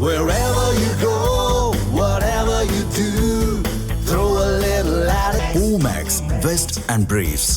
Wherever you go, whatever you do, throw a little at it. Omax, Vest and Briefs.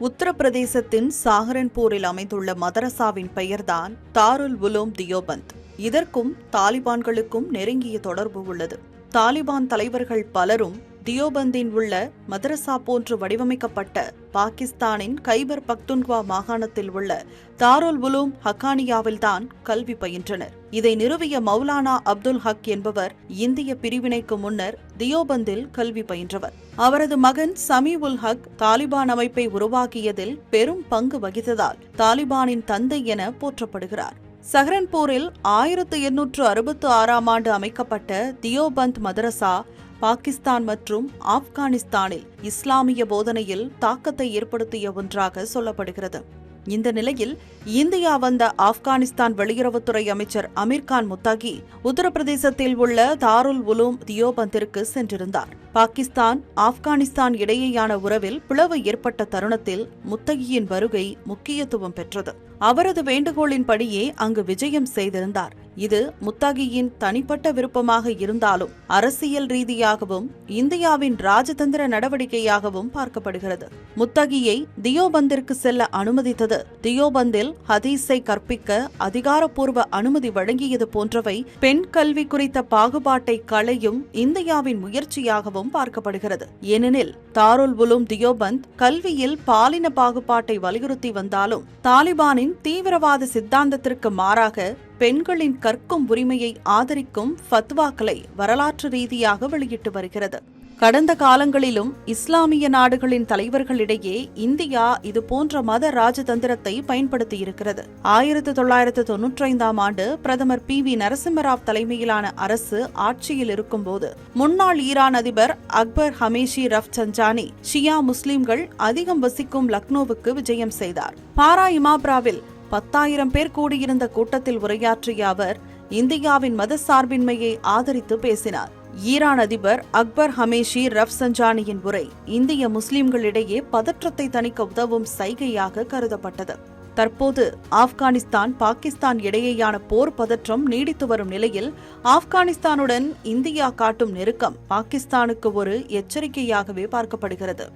உத்தரப்பிரதேசத்தின் சாகரன்பூரில் அமைந்துள்ள மதரசாவின் பெயர்தான் தாருல் உலூம் தியோபந்த் இதற்கும் தாலிபான்களுக்கும் நெருங்கிய தொடர்பு உள்ளது தாலிபான் தலைவர்கள் பலரும் தியோபந்தின் உள்ள மதரசா போன்று வடிவமைக்கப்பட்ட பாகிஸ்தானின் கைபர் பக்துன்குவா மாகாணத்தில் உள்ள தாரோல் உலூம் ஹக்கானியாவில்தான் கல்வி பயின்றனர். இதை நிறுவிய மௌலானா அப்துல் ஹக் என்பவர் இந்திய பிரிவினைக்கு முன்னர் தியோபந்தில் கல்வி பயின்றவர். அவரது மகன் சமீ உல் ஹக் தாலிபான் அமைப்பை உருவாக்கியதில் பெரும் பங்கு வகித்ததால் தாலிபானின் தந்தை என போற்றப்படுகிறார். சஹரன்பூரில் ஆயிரத்து எண்ணூற்று அறுபத்து ஆறாம் ஆண்டு அமைக்கப்பட்ட தியோபந்த் மதரசா பாகிஸ்தான் மற்றும் ஆப்கானிஸ்தானில் இஸ்லாமிய போதனையில் தாக்கத்தை ஏற்படுத்திய ஒன்றாக சொல்லப்படுகிறது. இந்த நிலையில் இந்தியா வந்த ஆப்கானிஸ்தான் வெளியுறவுத்துறை அமைச்சர் அமீர்கான் முத்தாகி உத்தரப்பிரதேசத்தில் உள்ள தாருல் உலூம் தியோபந்திற்கு சென்றிருந்தார். பாகிஸ்தான் ஆப்கானிஸ்தான் இடையேயான உறவில் பிளவு ஏற்பட்ட தருணத்தில் முத்தகியின் வருகை முக்கியத்துவம் பெற்றது. அவரது வேண்டுகோளின்படியே அங்கு விஜயம் செய்திருந்தார். இது முத்தாகியின் தனிப்பட்ட விருப்பமாக இருந்தாலும் அரசியல் ரீதியாகவும் இந்தியாவின் ராஜதந்திர நடவடிக்கையாகவும் பார்க்கப்படுகிறது. முத்தகியை தியோபந்திற்கு செல்ல அனுமதித்தது. தியோபந்தில் ஹதீஸை கற்பிக்க அதிகாரப்பூர்வ அனுமதி வழங்கியது போன்றவை பெண் கல்வி குறித்த பாகுபாட்டை களையும் இந்தியாவின் முயற்சியாகவும் பார்க்கப்படுகிறது. ஏனெனில் தாருல் உலும் தியோபந்த் கல்வியில் பாலின பாகுபாட்டை வலியுறுத்தி வந்தாலும் தாலிபானின் தீவிரவாத சித்தாந்தத்திற்கு மாறாக பெண்களின் கற்கும் உரிமையை ஆதரிக்கும் ஃபத்வாக்களை வரலாற்று ரீதியாக வெளியிட்டு வருகிறது. கடந்த காலங்களிலும் இஸ்லாமிய நாடுகளின் தலைவர்களிடையே இந்தியா இதுபோன்ற மத ராஜதந்திரத்தை பயன்படுத்தியிருக்கிறது. ஆயிரத்து தொள்ளாயிரத்து தொன்னூற்றைந்தாம் ஆண்டு பிரதமர் பி. வி. நரசிம்மராவ் தலைமையிலான அரசு ஆட்சியில் இருக்கும்போது முன்னாள் ஈரான் அதிபர் அக்பர் ஹமேஷி ரஃப் சஞ்சானி ஷியா முஸ்லிம்கள் அதிகம் வசிக்கும் லக்னோவுக்கு விஜயம் செய்தார். பாரா இமாப்ராவில் பத்தாயிரம் பேர் கூடியிருந்த கூட்டத்தில் உரையாற்றிய அவர் இந்தியாவின் மத சார்பின்மையை ஆதரித்து பேசினார். ஈரான் அதிபர் அக்பர் ஹமேஷி ரஃப்சஞ்சானியின் உரை இந்திய முஸ்லிம்களிடையே பதற்றத்தை தணிக்க உதவும் சைகையாக கருதப்பட்டது. தற்போது ஆப்கானிஸ்தான் பாகிஸ்தான் இடையேயான போர் பதற்றம் நீடித்து வரும் நிலையில் ஆப்கானிஸ்தானுடன் இந்தியா காட்டும் நெருக்கம் பாகிஸ்தானுக்கு ஒரு எச்சரிக்கையாகவே பார்க்கப்படுகிறது.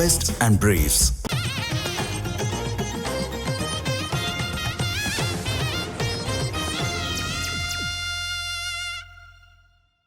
Vest and Briefs.